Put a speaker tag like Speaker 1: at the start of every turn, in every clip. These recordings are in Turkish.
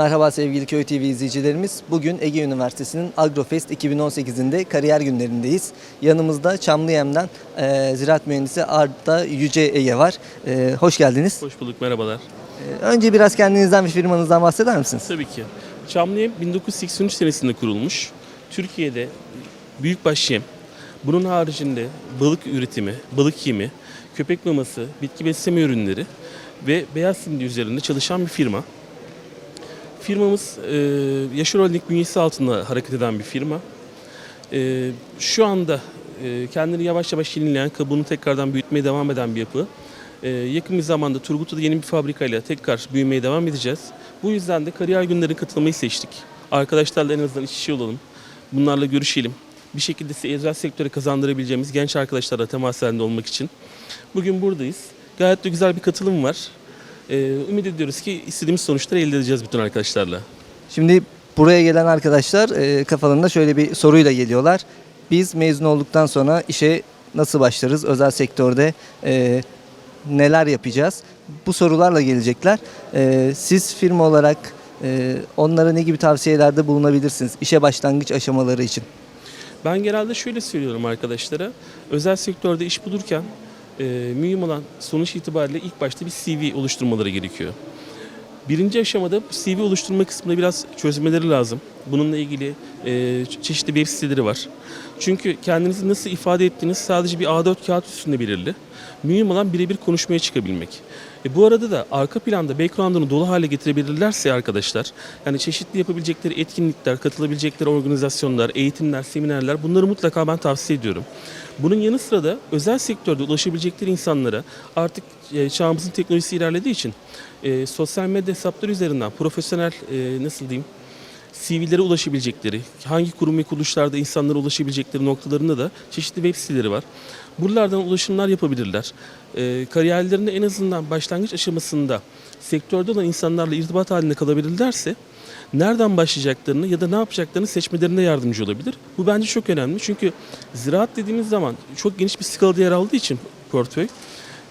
Speaker 1: Merhaba sevgili Köy TV izleyicilerimiz. Bugün Ege Üniversitesi'nin Agrofest 2018'inde kariyer günlerindeyiz. Yanımızda Çamlıyem'den e, ziraat mühendisi Arda Yüce Ege var. E, hoş geldiniz.
Speaker 2: Hoş bulduk, merhabalar.
Speaker 1: E, önce biraz kendinizden ve firmanızdan bahseder misiniz?
Speaker 2: Tabii ki. Çamlıyem 1983 senesinde kurulmuş. Türkiye'de büyükbaş yem, bunun haricinde balık üretimi, balık yemi, köpek maması, bitki besleme ürünleri ve beyaz simli üzerinde çalışan bir firma. Firmamız e, Yaşar Holding bünyesi altında hareket eden bir firma. E, şu anda e, kendini yavaş yavaş yenileyen, kabuğunu tekrardan büyütmeye devam eden bir yapı. E, yakın bir zamanda Turgutlu'da yeni bir fabrikayla tekrar büyümeye devam edeceğiz. Bu yüzden de kariyer günlerine katılmayı seçtik. Arkadaşlarla en azından iç içe olalım. Bunlarla görüşelim. Bir şekilde size özel sektöre kazandırabileceğimiz genç arkadaşlarla temas halinde olmak için. Bugün buradayız. Gayet de güzel bir katılım var. Ee, ümit ediyoruz ki istediğimiz sonuçları elde edeceğiz bütün arkadaşlarla.
Speaker 1: Şimdi buraya gelen arkadaşlar e, kafalarında şöyle bir soruyla geliyorlar. Biz mezun olduktan sonra işe nasıl başlarız? Özel sektörde e, neler yapacağız? Bu sorularla gelecekler. E, siz firma olarak e, onlara ne gibi tavsiyelerde bulunabilirsiniz işe başlangıç aşamaları için?
Speaker 2: Ben genelde şöyle söylüyorum arkadaşlara. Özel sektörde iş bulurken e, mühim olan sonuç itibariyle ilk başta bir CV oluşturmaları gerekiyor. Birinci aşamada CV oluşturma kısmında biraz çözmeleri lazım. Bununla ilgili e, çeşitli web siteleri var. Çünkü kendinizi nasıl ifade ettiğiniz sadece bir A4 kağıt üstünde belirli. Mühim olan birebir konuşmaya çıkabilmek. E, bu arada da arka planda background'ını dolu hale getirebilirlerse arkadaşlar, yani çeşitli yapabilecekleri etkinlikler, katılabilecekleri organizasyonlar, eğitimler, seminerler bunları mutlaka ben tavsiye ediyorum. Bunun yanı sıra da özel sektörde ulaşabilecekleri insanlara artık e, çağımızın teknolojisi ilerlediği için e, sosyal medya hesapları üzerinden profesyonel e, nasıl diyeyim CV'lere ulaşabilecekleri, hangi kurum ve kuruluşlarda insanlara ulaşabilecekleri noktalarında da çeşitli web siteleri var. Buralardan ulaşımlar yapabilirler. E, kariyerlerinde en azından başlangıç aşamasında sektörde olan insanlarla irtibat halinde kalabilirlerse nereden başlayacaklarını ya da ne yapacaklarını seçmelerine yardımcı olabilir. Bu bence çok önemli çünkü ziraat dediğimiz zaman çok geniş bir skalada yer aldığı için portföy.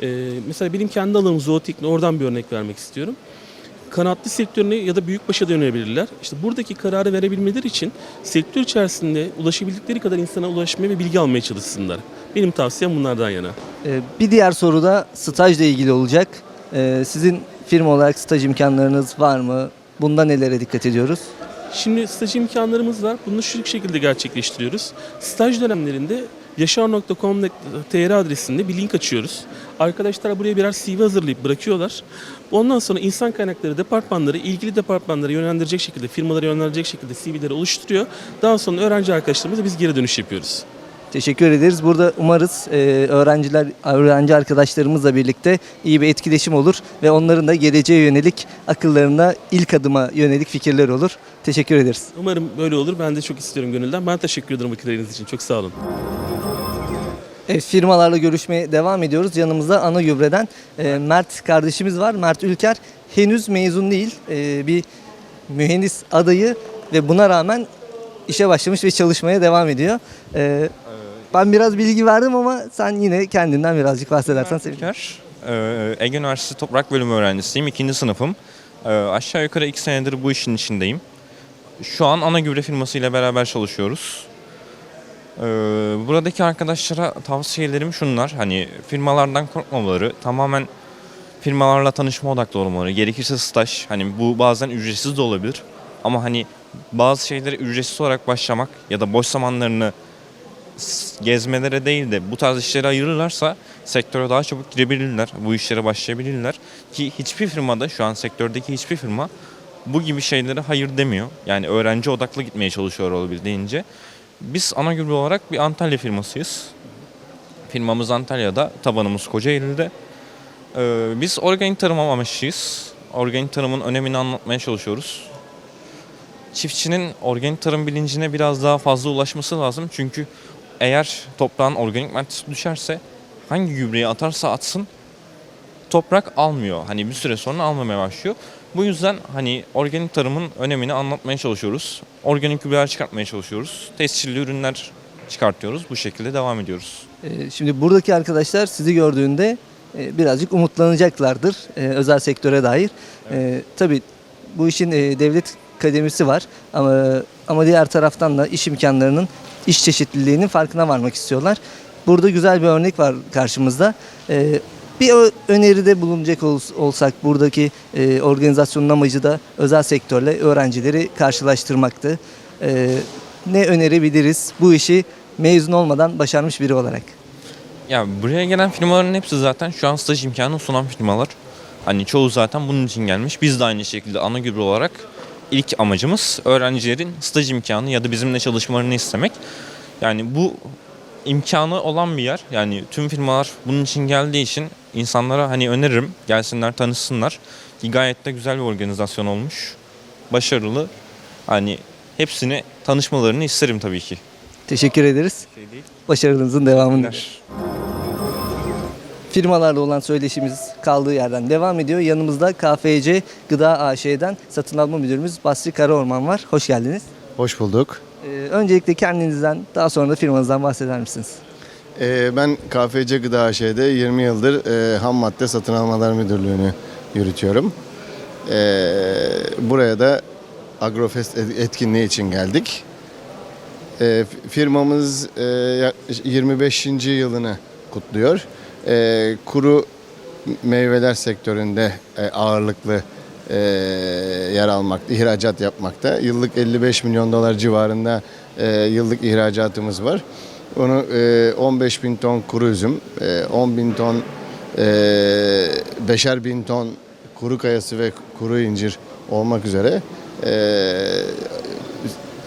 Speaker 2: e, mesela benim kendi alanım zootekni oradan bir örnek vermek istiyorum kanatlı sektörüne ya da büyükbaşa dönebilirler. İşte buradaki kararı verebilmeleri için sektör içerisinde ulaşabildikleri kadar insana ulaşmaya ve bilgi almaya çalışsınlar. Benim tavsiyem bunlardan yana.
Speaker 1: E, bir diğer soru da stajla ilgili olacak. E, sizin firma olarak staj imkanlarınız var mı? Bunda nelere dikkat ediyoruz?
Speaker 2: Şimdi staj imkanlarımız var. Bunu şu şekilde gerçekleştiriyoruz. Staj dönemlerinde yaşar.com.tr adresinde bir link açıyoruz. Arkadaşlar buraya birer CV hazırlayıp bırakıyorlar. Ondan sonra insan kaynakları departmanları ilgili departmanlara yönlendirecek şekilde, firmalara yönlendirecek şekilde CV'leri oluşturuyor. Daha sonra öğrenci arkadaşlarımıza biz geri dönüş yapıyoruz.
Speaker 1: Teşekkür ederiz. Burada umarız e, öğrenciler, öğrenci arkadaşlarımızla birlikte iyi bir etkileşim olur ve onların da geleceğe yönelik akıllarında ilk adıma yönelik fikirler olur. Teşekkür ederiz.
Speaker 2: Umarım böyle olur. Ben de çok istiyorum gönülden. Ben teşekkür ederim vakitleriniz için. Çok sağ olun.
Speaker 1: Evet, firmalarla görüşmeye devam ediyoruz. Yanımızda ana gübreden e, Mert kardeşimiz var. Mert Ülker henüz mezun değil. E, bir mühendis adayı ve buna rağmen işe başlamış ve çalışmaya devam ediyor. E, ben biraz bilgi verdim ama sen yine kendinden birazcık bahsedersen sevinirim.
Speaker 3: Ülker. Ee, Ege Üniversitesi Toprak Bölümü öğrencisiyim. ikinci sınıfım. Ee, aşağı yukarı iki senedir bu işin içindeyim. Şu an ana gübre firmasıyla beraber çalışıyoruz. Ee, buradaki arkadaşlara tavsiyelerim şunlar. Hani firmalardan korkmamaları, tamamen firmalarla tanışma odaklı olmaları. Gerekirse staj. Hani bu bazen ücretsiz de olabilir. Ama hani bazı şeyleri ücretsiz olarak başlamak ya da boş zamanlarını gezmelere değil de bu tarz işlere ayırırlarsa sektöre daha çabuk girebilirler. Bu işlere başlayabilirler. Ki hiçbir firmada şu an sektördeki hiçbir firma bu gibi şeylere hayır demiyor. Yani öğrenci odaklı gitmeye çalışıyor olabildiğince. Biz ana gübre olarak bir Antalya firmasıyız. Firmamız Antalya'da, tabanımız Kocaeli'de. Ee, biz organik tarım amaçlıyız. Organik tarımın önemini anlatmaya çalışıyoruz. Çiftçinin organik tarım bilincine biraz daha fazla ulaşması lazım. Çünkü eğer toprağın organik maddesi düşerse hangi gübreyi atarsa atsın toprak almıyor. Hani bir süre sonra almamaya başlıyor. Bu yüzden hani organik tarımın önemini anlatmaya çalışıyoruz. Organik gübreler çıkartmaya çalışıyoruz. Tescilli ürünler çıkartıyoruz. Bu şekilde devam ediyoruz.
Speaker 1: E, şimdi buradaki arkadaşlar sizi gördüğünde e, birazcık umutlanacaklardır e, özel sektöre dair. E, tabii bu işin e, devlet kademesi var ama ama diğer taraftan da iş imkanlarının, iş çeşitliliğinin farkına varmak istiyorlar. Burada güzel bir örnek var karşımızda. Bir öneride bulunacak ols- olsak buradaki e, organizasyonun amacı da özel sektörle öğrencileri karşılaştırmaktı. E, ne önerebiliriz bu işi mezun olmadan başarmış biri olarak?
Speaker 3: Ya buraya gelen firmaların hepsi zaten şu an staj imkanı sunan firmalar. Hani çoğu zaten bunun için gelmiş. Biz de aynı şekilde ana gübre olarak ilk amacımız öğrencilerin staj imkanı ya da bizimle çalışmalarını istemek. Yani bu imkanı olan bir yer. Yani tüm firmalar bunun için geldiği için insanlara hani öneririm gelsinler tanışsınlar. Ki gayet de güzel bir organizasyon olmuş. Başarılı. Hani hepsini tanışmalarını isterim tabii ki.
Speaker 1: Teşekkür ederiz.
Speaker 3: Şey değil.
Speaker 1: Başarınızın devamını. Firmalarla olan söyleşimiz kaldığı yerden devam ediyor. Yanımızda KFC Gıda AŞ'den satın alma müdürümüz Basri Karaorman var. Hoş geldiniz.
Speaker 4: Hoş bulduk.
Speaker 1: Ee, öncelikle kendinizden daha sonra da firmanızdan bahseder misiniz?
Speaker 4: Ee, ben KFC Gıda AŞ'de 20 yıldır e, ham madde satın almalar müdürlüğünü yürütüyorum. Ee, buraya da Agrofest et- etkinliği için geldik. Ee, firmamız e, yaklaşık 25. yılını kutluyor. Kuru meyveler sektöründe e, ağırlıklı e, yer almakta, ihracat yapmakta. Yıllık 55 milyon dolar civarında e, yıllık ihracatımız var. Onu e, 15 bin ton kuru üzüm, e, 10 bin ton, e, beşer bin ton kuru kayası ve kuru incir olmak üzere e,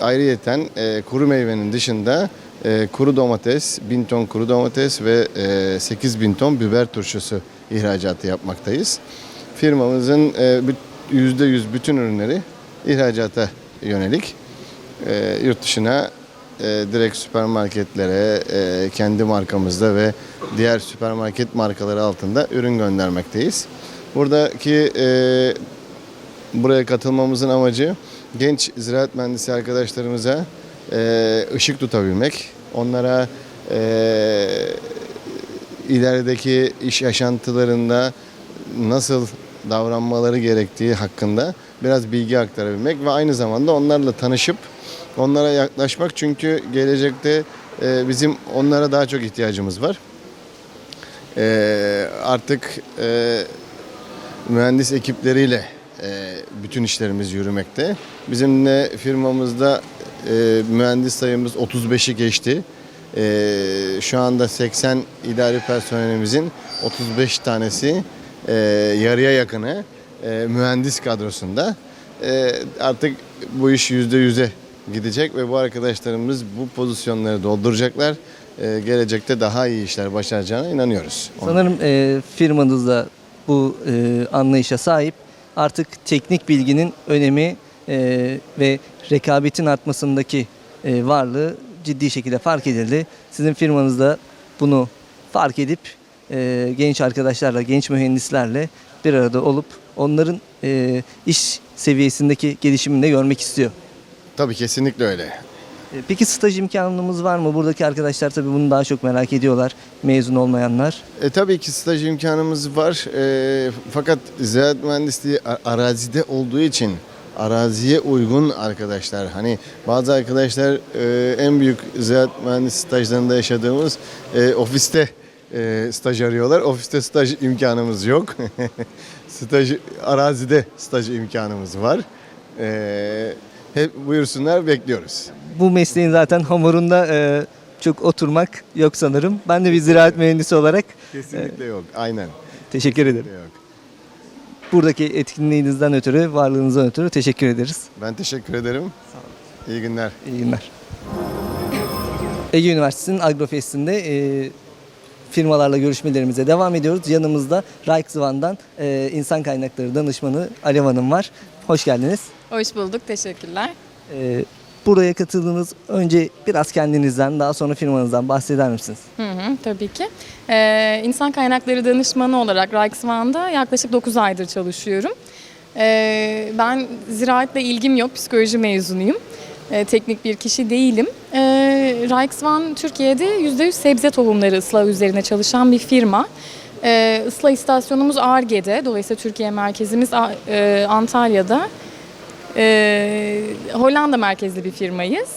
Speaker 4: ayrıyeten e, kuru meyvenin dışında e, kuru domates, 1000 ton kuru domates ve e, 8000 ton biber turşusu ihracatı yapmaktayız. Firmamızın e, %100 bütün ürünleri ihracata yönelik. E, yurt dışına e, direkt süpermarketlere e, kendi markamızda ve diğer süpermarket markaları altında ürün göndermekteyiz. Buradaki e, buraya katılmamızın amacı genç ziraat mühendisi arkadaşlarımıza e, ışık tutabilmek. Onlara e, ilerideki iş yaşantılarında nasıl davranmaları gerektiği hakkında biraz bilgi aktarabilmek ve aynı zamanda onlarla tanışıp onlara yaklaşmak çünkü gelecekte e, bizim onlara daha çok ihtiyacımız var. E, artık e, mühendis ekipleriyle bütün işlerimiz yürümekte. Bizim de firmamızda mühendis sayımız 35'i geçti. E, şu anda 80 idari personelimizin 35 tanesi e, yarıya yakını e, mühendis kadrosunda. E, artık bu iş %100'e gidecek ve bu arkadaşlarımız bu pozisyonları dolduracaklar. E, gelecekte daha iyi işler başaracağına inanıyoruz.
Speaker 1: Sanırım e, firmanız da bu e, anlayışa sahip. Artık teknik bilginin önemi e, ve rekabetin artmasındaki e, varlığı ciddi şekilde fark edildi. Sizin firmanız da bunu fark edip e, genç arkadaşlarla, genç mühendislerle bir arada olup onların e, iş seviyesindeki gelişimini de görmek istiyor.
Speaker 4: Tabii kesinlikle öyle.
Speaker 1: E, Peki staj imkanımız var mı? Buradaki arkadaşlar tabii bunu daha çok merak ediyorlar. Mezun olmayanlar.
Speaker 4: E, tabii ki staj imkanımız var. E, fakat ziraat mühendisliği a- arazide olduğu için araziye uygun arkadaşlar. Hani bazı arkadaşlar e, en büyük ziraat mühendis stajlarında yaşadığımız e, ofiste e, staj arıyorlar. Ofiste staj imkanımız yok. staj arazide staj imkanımız var. E, hep buyursunlar bekliyoruz.
Speaker 1: Bu mesleğin zaten hamurunda e, çok oturmak yok sanırım. Ben de bir ziraat mühendisi olarak
Speaker 4: Kesinlikle yok. Aynen.
Speaker 1: teşekkür ederim.
Speaker 4: Yok.
Speaker 1: Buradaki etkinliğinizden ötürü, varlığınızdan ötürü teşekkür ederiz.
Speaker 4: Ben teşekkür ederim. İyi günler.
Speaker 1: İyi günler. Ege Üniversitesi'nin Agrofest'inde e, firmalarla görüşmelerimize devam ediyoruz. Yanımızda Raiksvan'dan e, insan kaynakları danışmanı Alev Hanım var. Hoş geldiniz.
Speaker 5: Hoş bulduk, teşekkürler.
Speaker 1: E, buraya katıldığınız önce biraz kendinizden daha sonra firmanızdan bahseder misiniz?
Speaker 5: Hı hı, tabii ki. Ee, insan kaynakları danışmanı olarak Reichswan'da yaklaşık 9 aydır çalışıyorum. Ee, ben ziraatle ilgim yok, psikoloji mezunuyum. Ee, teknik bir kişi değilim. Ee, Reichswan Türkiye'de %100 sebze tohumları ıslah üzerine çalışan bir firma. Ee, ıslah istasyonumuz Arge'de, dolayısıyla Türkiye merkezimiz e, Antalya'da. Ee, Hollanda merkezli bir firmayız.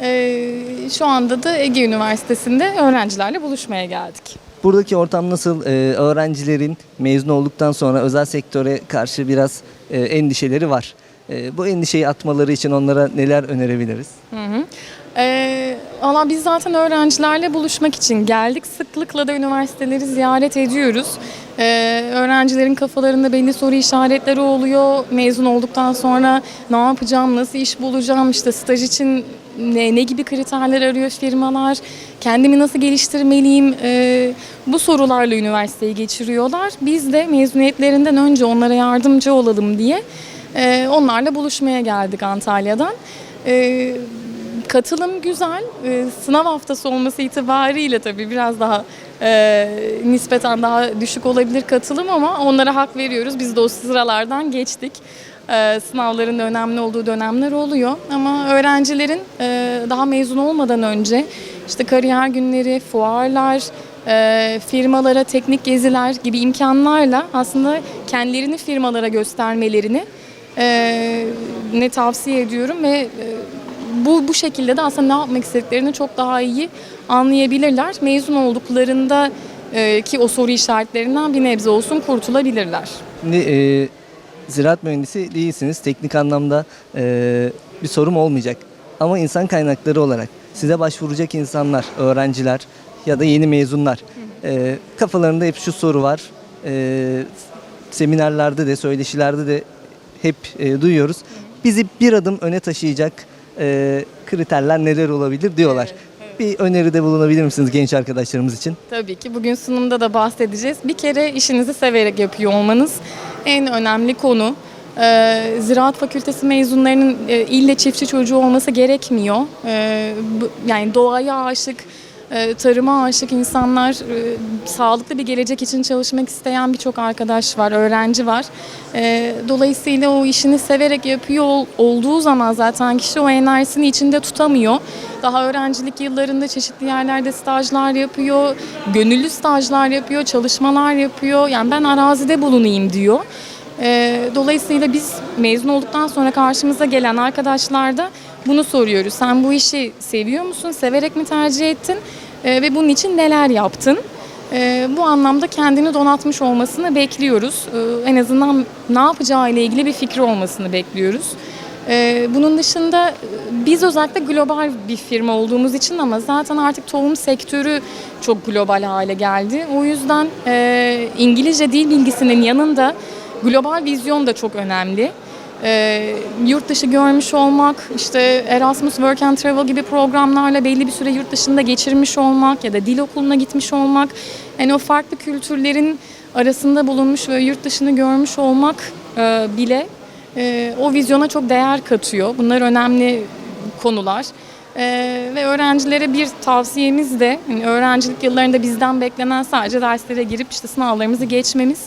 Speaker 5: Ee, şu anda da Ege Üniversitesi'nde öğrencilerle buluşmaya geldik.
Speaker 1: Buradaki ortam nasıl? Ee, öğrencilerin mezun olduktan sonra özel sektöre karşı biraz e, endişeleri var. Ee, bu endişeyi atmaları için onlara neler önerebiliriz?
Speaker 5: Hı hı. Ee, Valla biz zaten öğrencilerle buluşmak için geldik. Sıklıkla da üniversiteleri ziyaret ediyoruz. Ee, öğrencilerin kafalarında belli soru işaretleri oluyor. Mezun olduktan sonra ne yapacağım, nasıl iş bulacağım, işte staj için ne, ne gibi kriterler arıyor firmalar, kendimi nasıl geliştirmeliyim, Ee, bu sorularla üniversiteyi geçiriyorlar. Biz de mezuniyetlerinden önce onlara yardımcı olalım diye e, onlarla buluşmaya geldik Antalya'dan. Ee, Katılım güzel. Ee, sınav haftası olması itibariyle tabii biraz daha e, nispeten daha düşük olabilir katılım ama onlara hak veriyoruz. Biz de o sıralardan geçtik. Ee, sınavların önemli olduğu dönemler oluyor. Ama öğrencilerin e, daha mezun olmadan önce işte kariyer günleri, fuarlar, e, firmalara teknik geziler gibi imkanlarla aslında kendilerini firmalara göstermelerini e, ne tavsiye ediyorum ve e, bu bu şekilde de aslında ne yapmak istediklerini çok daha iyi anlayabilirler. Mezun olduklarında e, ki o soru işaretlerinden bir nebze olsun kurtulabilirler.
Speaker 1: Şimdi e, ziraat mühendisi değilsiniz. Teknik anlamda e, bir sorum olmayacak. Ama insan kaynakları olarak size başvuracak insanlar, öğrenciler ya da yeni mezunlar e, kafalarında hep şu soru var. E, seminerlerde de, söyleşilerde de hep e, duyuyoruz. Bizi bir adım öne taşıyacak e, kriterler neler olabilir diyorlar. Bir öneride bulunabilir misiniz genç arkadaşlarımız için?
Speaker 5: Tabii ki bugün sunumda da bahsedeceğiz. Bir kere işinizi severek yapıyor olmanız en önemli konu. Ee, Ziraat Fakültesi mezunlarının e, ille çiftçi çocuğu olması gerekmiyor. Ee, bu- yani doğaya aşık, tarıma aşık insanlar, e, sağlıklı bir gelecek için çalışmak isteyen birçok arkadaş var, öğrenci var. Ee, dolayısıyla o işini severek yapıyor ol- olduğu zaman zaten kişi o enerjisini içinde tutamıyor. Daha öğrencilik yıllarında çeşitli yerlerde stajlar yapıyor, gönüllü stajlar yapıyor, çalışmalar yapıyor. Yani ben arazide bulunayım diyor. Ee, dolayısıyla biz mezun olduktan sonra karşımıza gelen arkadaşlar da bunu soruyoruz. Sen bu işi seviyor musun? Severek mi tercih ettin? Ee, ve bunun için neler yaptın? Ee, bu anlamda kendini donatmış olmasını bekliyoruz. Ee, en azından ne yapacağı ile ilgili bir fikri olmasını bekliyoruz. Ee, bunun dışında e, biz özellikle global bir firma olduğumuz için ama zaten artık tohum sektörü çok global hale geldi. O yüzden e, İngilizce dil bilgisinin yanında global vizyon da çok önemli. Ee, yurt dışı görmüş olmak, işte Erasmus Work and Travel gibi programlarla belli bir süre yurt dışında geçirmiş olmak ya da dil okuluna gitmiş olmak, yani o farklı kültürlerin arasında bulunmuş ve yurt dışını görmüş olmak e, bile e, o vizyona çok değer katıyor. Bunlar önemli konular. E, ve öğrencilere bir tavsiyemiz de hani öğrencilik yıllarında bizden beklenen sadece derslere girip işte sınavlarımızı geçmemiz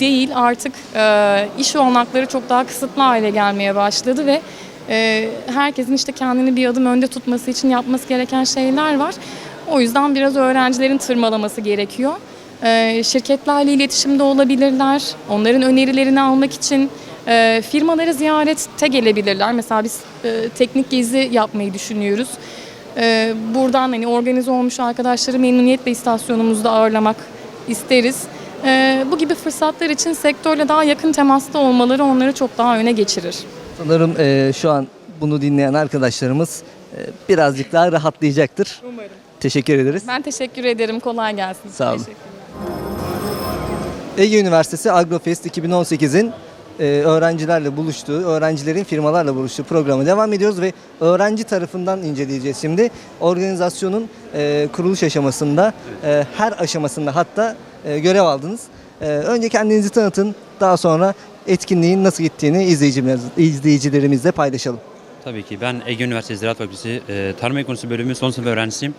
Speaker 5: değil. Artık e, iş olanakları çok daha kısıtlı hale gelmeye başladı ve e, herkesin işte kendini bir adım önde tutması için yapması gereken şeyler var. O yüzden biraz öğrencilerin tırmalaması gerekiyor. E, şirketlerle iletişimde olabilirler. Onların önerilerini almak için e, firmaları ziyarete gelebilirler. Mesela biz e, teknik gezi yapmayı düşünüyoruz. E, buradan hani organize olmuş arkadaşları memnuniyetle istasyonumuzda ağırlamak isteriz. E, bu gibi fırsatlar için sektörle daha yakın temasta olmaları onları çok daha öne geçirir.
Speaker 1: Sanırım e, şu an bunu dinleyen arkadaşlarımız e, birazcık daha rahatlayacaktır.
Speaker 5: Umarım.
Speaker 1: Teşekkür ederiz.
Speaker 5: Ben teşekkür ederim. Kolay gelsin.
Speaker 1: Sağ olun. Ege Üniversitesi Agrofest 2018'in e, öğrencilerle buluştuğu, öğrencilerin firmalarla buluştuğu programı devam ediyoruz ve öğrenci tarafından inceleyeceğiz şimdi. Organizasyonun e, kuruluş aşamasında, e, her aşamasında hatta e, görev aldınız. E, önce kendinizi tanıtın, daha sonra etkinliğin nasıl gittiğini izleyicilerimiz, izleyicilerimizle paylaşalım.
Speaker 6: Tabii ki. Ben Ege Üniversitesi Ziraat Fakültesi e, Tarım Ekonomisi Bölümü son sınıf öğrencisiyim.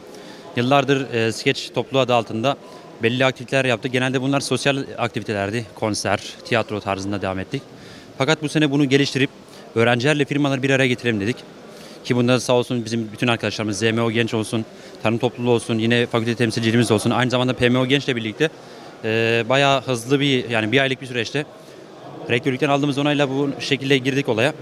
Speaker 6: Yıllardır e, Skeç Topluluğu adı altında belli aktiviteler yaptık. Genelde bunlar sosyal aktivitelerdi. Konser, tiyatro tarzında devam ettik. Fakat bu sene bunu geliştirip öğrencilerle firmaları bir araya getirelim dedik. Ki bunda sağ olsun bizim bütün arkadaşlarımız ZMO Genç olsun, Tarım Topluluğu olsun, yine fakülte temsilcilerimiz olsun. Aynı zamanda PMO Genç'le birlikte e, bayağı hızlı bir yani bir aylık bir süreçte rektörlükten aldığımız onayla bu şekilde girdik olaya.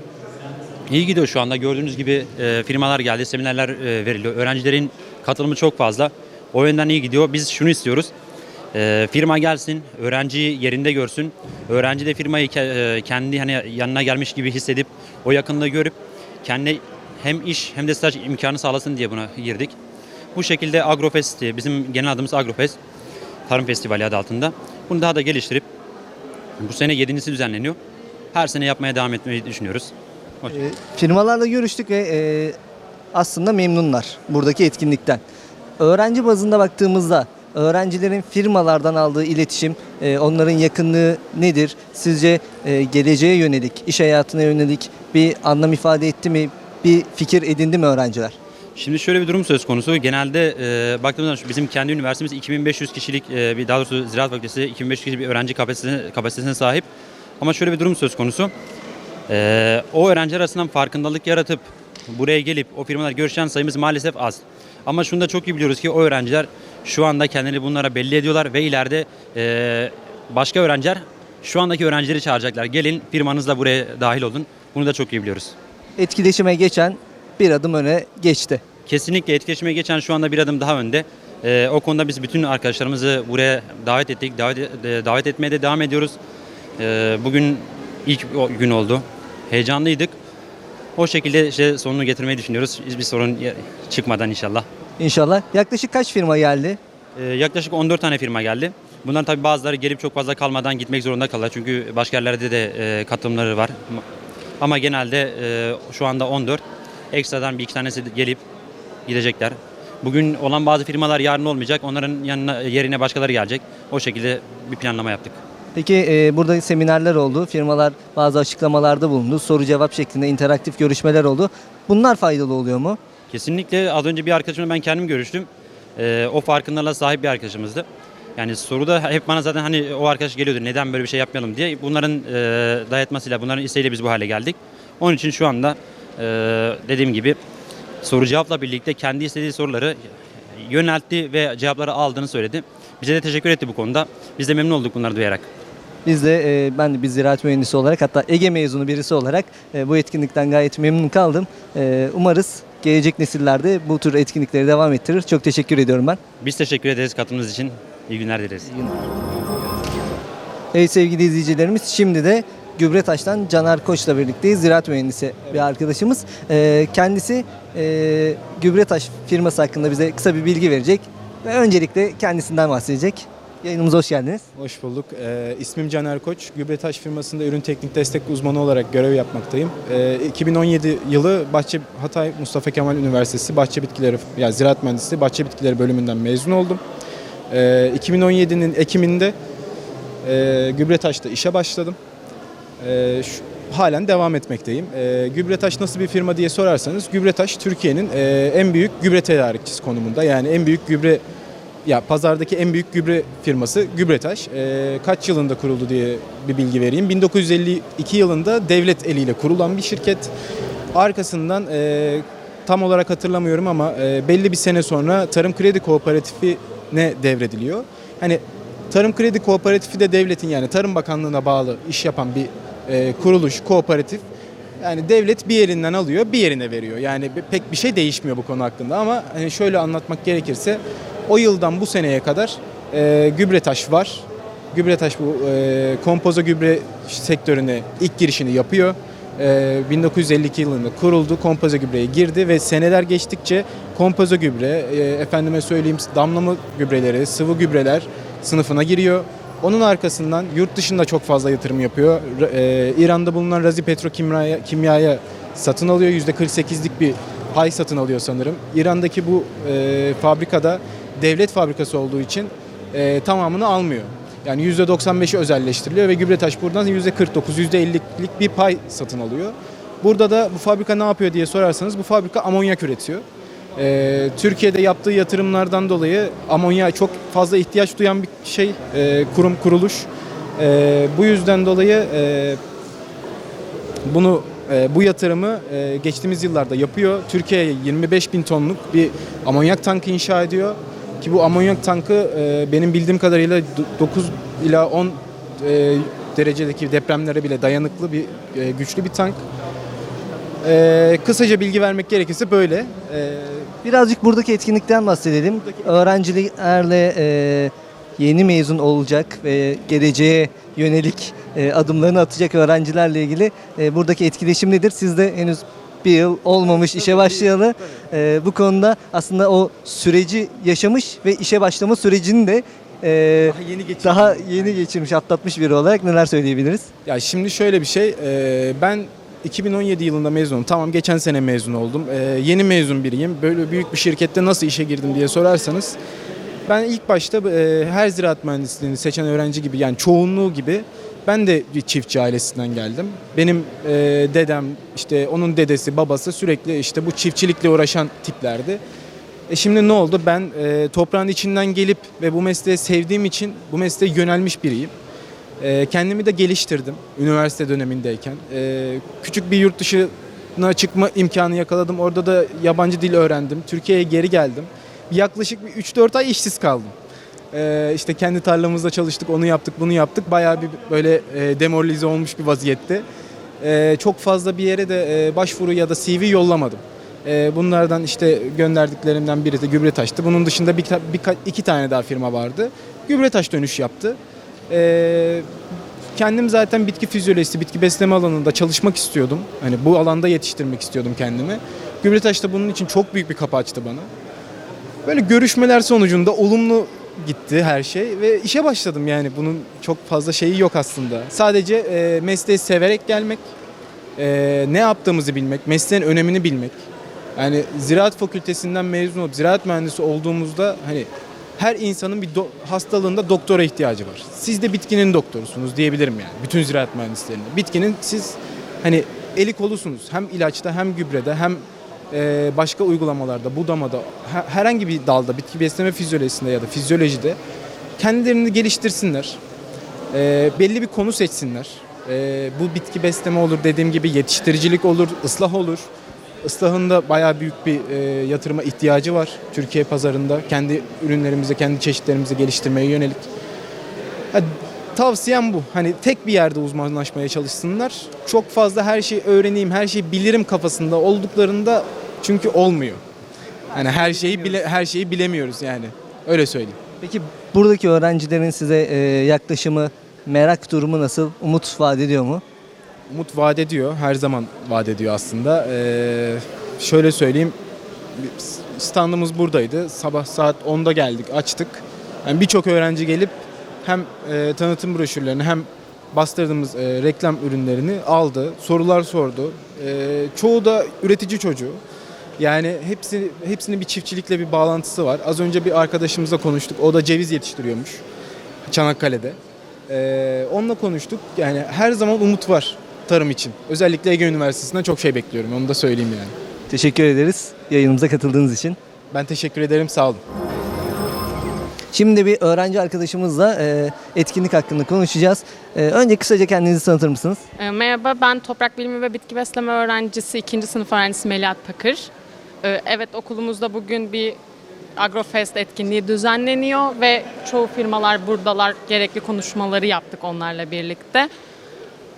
Speaker 6: İyi gidiyor şu anda. Gördüğünüz gibi e, firmalar geldi, seminerler e, veriliyor. Öğrencilerin katılımı çok fazla. O yönden iyi gidiyor. Biz şunu istiyoruz. E, firma gelsin, öğrenciyi yerinde görsün. Öğrenci de firmayı ke- e, kendi hani yanına gelmiş gibi hissedip o yakınlığı görüp kendi hem iş hem de staj imkanı sağlasın diye buna girdik. Bu şekilde Agrofest diye bizim genel adımız Agrofest. Tarım Festivali adı altında. Bunu daha da geliştirip bu sene yedincisi düzenleniyor. Her sene yapmaya devam etmeyi düşünüyoruz.
Speaker 1: E, firmalarla görüştük ve e, aslında memnunlar buradaki etkinlikten. Öğrenci bazında baktığımızda öğrencilerin firmalardan aldığı iletişim, e, onların yakınlığı nedir? Sizce e, geleceğe yönelik, iş hayatına yönelik bir anlam ifade etti mi? Bir fikir edindi mi öğrenciler?
Speaker 6: Şimdi şöyle bir durum söz konusu. Genelde e, baktığımızda şu bizim kendi üniversitemiz 2500 kişilik e, bir daha doğrusu Ziraat Fakültesi 2500 kişilik bir öğrenci kapasitesine, kapasitesine sahip. Ama şöyle bir durum söz konusu. E, o öğrenciler arasından farkındalık yaratıp buraya gelip o firmalar görüşen sayımız maalesef az. Ama şunu da çok iyi biliyoruz ki o öğrenciler şu anda kendileri bunlara belli ediyorlar ve ileride e, başka öğrenciler şu andaki öğrencileri çağıracaklar. Gelin firmanızla buraya dahil olun. Bunu da çok iyi biliyoruz.
Speaker 1: Etkileşime geçen bir adım öne geçti.
Speaker 6: Kesinlikle etkileşime geçen şu anda bir adım daha önde. Ee, o konuda biz bütün arkadaşlarımızı buraya davet ettik. Davet, e, davet etmeye de devam ediyoruz. Ee, bugün ilk gün oldu. Heyecanlıydık. O şekilde işte sonunu getirmeyi düşünüyoruz. Hiçbir sorun çıkmadan inşallah.
Speaker 1: İnşallah. Yaklaşık kaç firma geldi?
Speaker 6: Ee, yaklaşık 14 tane firma geldi. Bunların tabii bazıları gelip çok fazla kalmadan gitmek zorunda kalırlar. Çünkü başka yerlerde de e, katılımları var. Ama genelde e, şu anda 14. Ekstradan bir iki tanesi gelip gidecekler. Bugün olan bazı firmalar yarın olmayacak. Onların yanına yerine başkaları gelecek. O şekilde bir planlama yaptık.
Speaker 1: Peki e, burada seminerler oldu. Firmalar bazı açıklamalarda bulundu. Soru cevap şeklinde interaktif görüşmeler oldu. Bunlar faydalı oluyor mu?
Speaker 6: Kesinlikle az önce bir arkadaşımla ben kendim görüştüm. Ee, o farkındalığa sahip bir arkadaşımızdı. Yani soruda hep bana zaten hani o arkadaş geliyordu neden böyle bir şey yapmayalım diye. Bunların e, dayatmasıyla, bunların isteğiyle biz bu hale geldik. Onun için şu anda e, dediğim gibi soru cevapla birlikte kendi istediği soruları yöneltti ve cevapları aldığını söyledi. Bize de teşekkür etti bu konuda. Biz de memnun olduk bunları duyarak.
Speaker 1: Biz de e, ben de bir ziraat mühendisi olarak hatta Ege mezunu birisi olarak e, bu etkinlikten gayet memnun kaldım. E, umarız gelecek nesillerde bu tür etkinlikleri devam ettirir. Çok teşekkür ediyorum ben.
Speaker 6: Biz teşekkür ederiz katılımınız için. İyi günler dileriz.
Speaker 1: Evet sevgili izleyicilerimiz şimdi de Gübretaş'tan Caner Koç'la birlikteyiz. Ziraat mühendisi bir arkadaşımız. E, kendisi e, Gübretaş firması hakkında bize kısa bir bilgi verecek. Ve öncelikle kendisinden bahsedecek. Yayınımıza hoş geldiniz.
Speaker 7: Hoş bulduk. Ee, ismim Caner Koç. Gübretaş firmasında ürün teknik destek uzmanı olarak görev yapmaktayım. Ee, 2017 yılı Bahçe Hatay Mustafa Kemal Üniversitesi Bahçe Bitkileri yani Ziraat Mühendisliği Bahçe Bitkileri bölümünden mezun oldum. Ee, 2017'nin Ekim'inde e, Gübretaş'ta işe başladım. Ee, şu- halen devam etmekteyim. Ee, Gübretaş nasıl bir firma diye sorarsanız Gübretaş Türkiye'nin e, en büyük gübre tedarikçisi konumunda. Yani en büyük gübre ya pazardaki en büyük gübre firması Gübretaş. Ee, kaç yılında kuruldu diye bir bilgi vereyim. 1952 yılında devlet eliyle kurulan bir şirket. Arkasından e, tam olarak hatırlamıyorum ama e, belli bir sene sonra Tarım Kredi Kooperatifine devrediliyor. Hani Tarım Kredi Kooperatifi de devletin yani Tarım Bakanlığı'na bağlı iş yapan bir e, kuruluş, kooperatif. Yani devlet bir yerinden alıyor, bir yerine veriyor. Yani pek bir şey değişmiyor bu konu hakkında ama hani şöyle anlatmak gerekirse o yıldan bu seneye kadar e, Gübretaş var. Gübretaş bu e, kompozo gübre sektörüne ilk girişini yapıyor. E, 1952 yılında kuruldu, kompozo gübreye girdi ve seneler geçtikçe kompozo gübre, e, efendime söyleyeyim damlama gübreleri, sıvı gübreler sınıfına giriyor. Onun arkasından yurt dışında çok fazla yatırım yapıyor. E, İran'da bulunan Razi Petrokimya'ya kimyaya satın alıyor. %48'lik bir pay satın alıyor sanırım. İran'daki bu e, fabrikada devlet fabrikası olduğu için e, tamamını almıyor. Yani %95'i özelleştiriliyor ve Gübretaş buradan %49, %50'lik bir pay satın alıyor. Burada da bu fabrika ne yapıyor diye sorarsanız bu fabrika amonyak üretiyor. Ee, Türkiye'de yaptığı yatırımlardan dolayı amonya çok fazla ihtiyaç duyan bir şey, e, kurum kuruluş. Ee, bu yüzden dolayı e, bunu e, bu yatırımı e, geçtiğimiz yıllarda yapıyor. Türkiye'ye 25 bin tonluk bir amonyak tankı inşa ediyor. Ki bu amonyak tankı e, benim bildiğim kadarıyla 9 ila 10 e, derecedeki depremlere bile dayanıklı bir e, güçlü bir tank. E, kısaca bilgi vermek gerekirse böyle. E,
Speaker 1: Birazcık buradaki etkinlikten bahsedelim. Öğrencilerle e, yeni mezun olacak ve geleceğe yönelik e, adımlarını atacak öğrencilerle ilgili e, buradaki etkileşim nedir? Siz de henüz bir yıl olmamış işe başlayalı. E, bu konuda aslında o süreci yaşamış ve işe başlama sürecini de e,
Speaker 7: daha yeni geçirdim.
Speaker 1: daha yeni geçirmiş, atlatmış biri olarak neler söyleyebiliriz?
Speaker 7: Ya şimdi şöyle bir şey, e, ben 2017 yılında mezunum. Tamam geçen sene mezun oldum. E, yeni mezun biriyim. Böyle büyük bir şirkette nasıl işe girdim diye sorarsanız ben ilk başta e, her ziraat mühendisliğini seçen öğrenci gibi yani çoğunluğu gibi ben de bir çiftçi ailesinden geldim. Benim e, dedem işte onun dedesi babası sürekli işte bu çiftçilikle uğraşan tiplerdi. E şimdi ne oldu? Ben e, toprağın içinden gelip ve bu mesleği sevdiğim için bu mesleğe yönelmiş biriyim. E, kendimi de geliştirdim üniversite dönemindeyken. E, küçük bir yurt dışına çıkma imkanı yakaladım. Orada da yabancı dil öğrendim. Türkiye'ye geri geldim. Yaklaşık bir 3-4 ay işsiz kaldım. E, işte kendi tarlamızda çalıştık, onu yaptık, bunu yaptık. Bayağı bir böyle e, demoralize olmuş bir vaziyette. Çok fazla bir yere de e, başvuru ya da CV yollamadım. Bunlardan işte gönderdiklerimden biri de Gübretaş'tı. Bunun dışında bir, bir, iki tane daha firma vardı. Gübretaş dönüş yaptı. Ee, kendim zaten bitki fizyolojisi, bitki besleme alanında çalışmak istiyordum. Hani bu alanda yetiştirmek istiyordum kendimi. Gübretaş da bunun için çok büyük bir kapı açtı bana. Böyle görüşmeler sonucunda olumlu gitti her şey ve işe başladım yani bunun çok fazla şeyi yok aslında. Sadece e, mesleği severek gelmek, e, ne yaptığımızı bilmek, mesleğin önemini bilmek. Yani ziraat fakültesinden mezun olup ziraat mühendisi olduğumuzda hani her insanın bir do- hastalığında doktora ihtiyacı var. Siz de bitkinin doktorusunuz diyebilirim yani bütün ziraat mühendislerine. Bitkinin siz hani eli kolusunuz hem ilaçta hem gübrede hem e, başka uygulamalarda, budamada, he- herhangi bir dalda, bitki besleme fizyolojisinde ya da fizyolojide kendilerini geliştirsinler. E, belli bir konu seçsinler. E, bu bitki besleme olur dediğim gibi yetiştiricilik olur, ıslah olur. Islahında bayağı büyük bir e, yatırıma ihtiyacı var Türkiye pazarında. Kendi ürünlerimizi, kendi çeşitlerimizi geliştirmeye yönelik. Ha, tavsiyem bu. Hani tek bir yerde uzmanlaşmaya çalışsınlar. Çok fazla her şeyi öğreneyim, her şeyi bilirim kafasında olduklarında çünkü olmuyor. Hani her şeyi bile her şeyi bilemiyoruz yani. Öyle söyleyeyim.
Speaker 1: Peki buradaki öğrencilerin size e, yaklaşımı, merak durumu nasıl? Umut vaat ediyor mu?
Speaker 7: Umut vaat ediyor. Her zaman vaat ediyor aslında. Ee, şöyle söyleyeyim. Standımız buradaydı. Sabah saat 10'da geldik, açtık. Yani birçok öğrenci gelip hem e, tanıtım broşürlerini hem bastırdığımız e, reklam ürünlerini aldı. Sorular sordu. E, çoğu da üretici çocuğu. Yani hepsi hepsinin bir çiftçilikle bir bağlantısı var. Az önce bir arkadaşımızla konuştuk. O da ceviz yetiştiriyormuş Çanakkale'de. Ee, onunla konuştuk. Yani her zaman umut var tarım için. Özellikle Ege Üniversitesi'nden çok şey bekliyorum. Onu da söyleyeyim yani.
Speaker 1: Teşekkür ederiz yayınımıza katıldığınız için.
Speaker 7: Ben teşekkür ederim. Sağ olun.
Speaker 1: Şimdi bir öğrenci arkadaşımızla e, etkinlik hakkında konuşacağız. E, önce kısaca kendinizi tanıtır mısınız?
Speaker 8: E, Merhaba, ben Toprak Bilimi ve Bitki Besleme öğrencisi, ikinci sınıf öğrencisi Melihat Pakır. E, Evet, okulumuzda bugün bir Agrofest etkinliği düzenleniyor ve çoğu firmalar buradalar. Gerekli konuşmaları yaptık onlarla birlikte.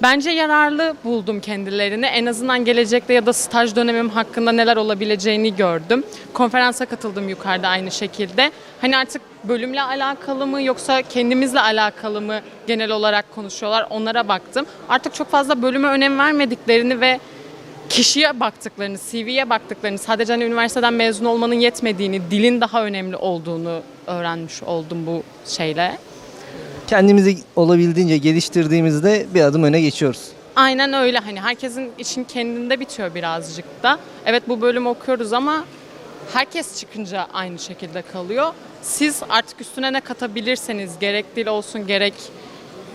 Speaker 8: Bence yararlı buldum kendilerini. En azından gelecekte ya da staj dönemim hakkında neler olabileceğini gördüm. Konferansa katıldım yukarıda aynı şekilde. Hani artık bölümle alakalı mı yoksa kendimizle alakalı mı genel olarak konuşuyorlar onlara baktım. Artık çok fazla bölüme önem vermediklerini ve kişiye baktıklarını, CV'ye baktıklarını, sadece hani üniversiteden mezun olmanın yetmediğini, dilin daha önemli olduğunu öğrenmiş oldum bu şeyle.
Speaker 1: Kendimizi olabildiğince geliştirdiğimizde bir adım öne geçiyoruz.
Speaker 8: Aynen öyle hani herkesin için kendinde bitiyor birazcık da. Evet bu bölümü okuyoruz ama herkes çıkınca aynı şekilde kalıyor. Siz artık üstüne ne katabilirseniz gerek dil olsun gerek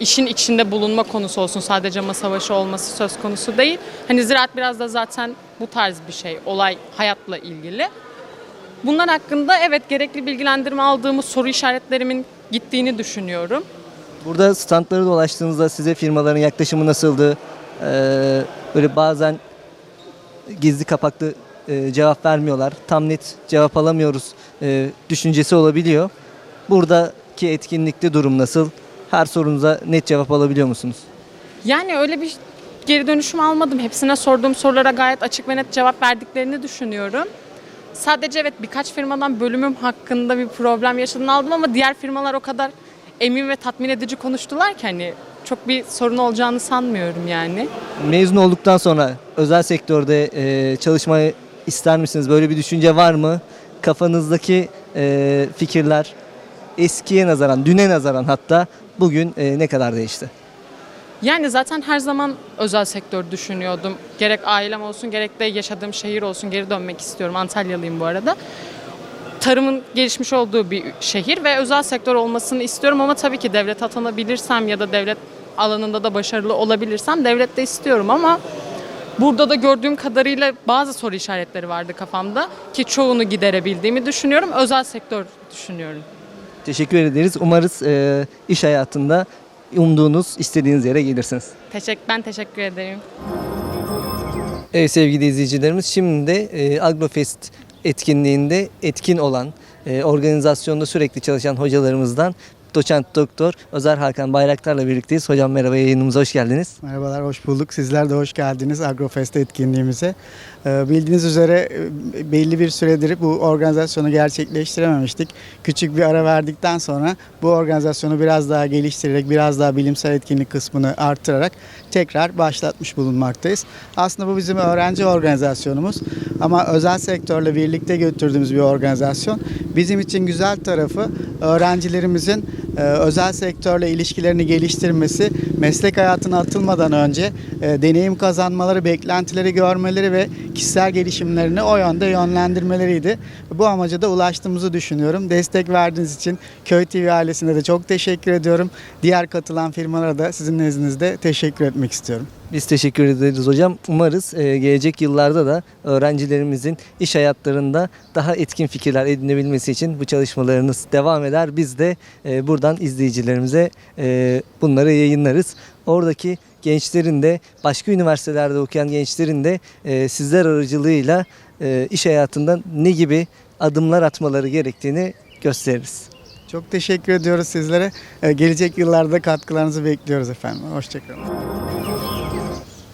Speaker 8: işin içinde bulunma konusu olsun sadece masa başı olması söz konusu değil. Hani ziraat biraz da zaten bu tarz bir şey olay hayatla ilgili. Bunlar hakkında evet gerekli bilgilendirme aldığımız soru işaretlerimin gittiğini düşünüyorum.
Speaker 1: Burada standları dolaştığınızda size firmaların yaklaşımı nasıldı? Ee, böyle bazen gizli kapaklı e, cevap vermiyorlar. Tam net cevap alamıyoruz e, düşüncesi olabiliyor. Buradaki etkinlikte durum nasıl? Her sorunuza net cevap alabiliyor musunuz?
Speaker 8: Yani öyle bir geri dönüşüm almadım. Hepsine sorduğum sorulara gayet açık ve net cevap verdiklerini düşünüyorum. Sadece evet birkaç firmadan bölümüm hakkında bir problem yaşadığını aldım ama diğer firmalar o kadar emin ve tatmin edici konuştular ki hani çok bir sorun olacağını sanmıyorum yani.
Speaker 1: Mezun olduktan sonra özel sektörde e, çalışmayı ister misiniz? Böyle bir düşünce var mı? Kafanızdaki e, fikirler eskiye nazaran, düne nazaran hatta bugün e, ne kadar değişti?
Speaker 8: Yani zaten her zaman özel sektör düşünüyordum. Gerek ailem olsun gerek de yaşadığım şehir olsun geri dönmek istiyorum. Antalyalıyım bu arada. Tarımın gelişmiş olduğu bir şehir ve özel sektör olmasını istiyorum ama tabii ki devlet atanabilirsem ya da devlet alanında da başarılı olabilirsem devlet de istiyorum ama burada da gördüğüm kadarıyla bazı soru işaretleri vardı kafamda ki çoğunu giderebildiğimi düşünüyorum. Özel sektör düşünüyorum.
Speaker 1: Teşekkür ederiz. Umarız e, iş hayatında umduğunuz, istediğiniz yere gelirsiniz.
Speaker 8: Teşekkür, ben teşekkür ederim.
Speaker 1: Evet sevgili izleyicilerimiz şimdi e, Agrofest etkinliğinde etkin olan, e, organizasyonda sürekli çalışan hocalarımızdan doçent doktor Özer Hakan Bayraktar'la birlikteyiz. Hocam merhaba yayınımıza hoş geldiniz.
Speaker 9: Merhabalar, hoş bulduk. Sizler de hoş geldiniz Agrofest etkinliğimize. Ee, Bildiğiniz üzere e, belli bir süredir bu organizasyonu gerçekleştirememiştik. Küçük bir ara verdikten sonra bu organizasyonu biraz daha geliştirerek, biraz daha bilimsel etkinlik kısmını artırarak tekrar başlatmış bulunmaktayız. Aslında bu bizim öğrenci organizasyonumuz ama özel sektörle birlikte götürdüğümüz bir organizasyon. Bizim için güzel tarafı öğrencilerimizin özel sektörle ilişkilerini geliştirmesi, meslek hayatına atılmadan önce e, deneyim kazanmaları, beklentileri görmeleri ve kişisel gelişimlerini o yönde yönlendirmeleriydi. Bu amaca da ulaştığımızı düşünüyorum. Destek verdiğiniz için Köy TV ailesine de çok teşekkür ediyorum. Diğer katılan firmalara da sizin nezdinizde teşekkür etmek istiyorum.
Speaker 1: Biz teşekkür ederiz hocam. Umarız e, gelecek yıllarda da öğrencilerimizin iş hayatlarında daha etkin fikirler edinebilmesi için bu çalışmalarınız devam eder. Biz de e, buradan izleyicilerimize e, bunları yayınlarız. Oradaki gençlerin de başka üniversitelerde okuyan gençlerin de e, sizler aracılığıyla e, iş hayatında ne gibi adımlar atmaları gerektiğini gösteririz.
Speaker 9: Çok teşekkür ediyoruz sizlere. E, Gelecek yıllarda katkılarınızı bekliyoruz efendim. Hoşçakalın.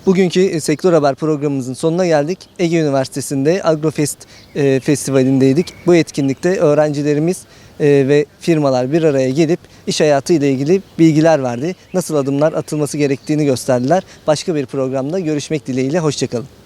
Speaker 1: Bugünkü e, Sektör Haber programımızın sonuna geldik. Ege Üniversitesi'nde Agrofest e, Festivali'ndeydik. Bu etkinlikte öğrencilerimiz ve firmalar bir araya gelip iş hayatı ile ilgili bilgiler verdi. Nasıl adımlar atılması gerektiğini gösterdiler. Başka bir programda görüşmek dileğiyle. Hoşçakalın.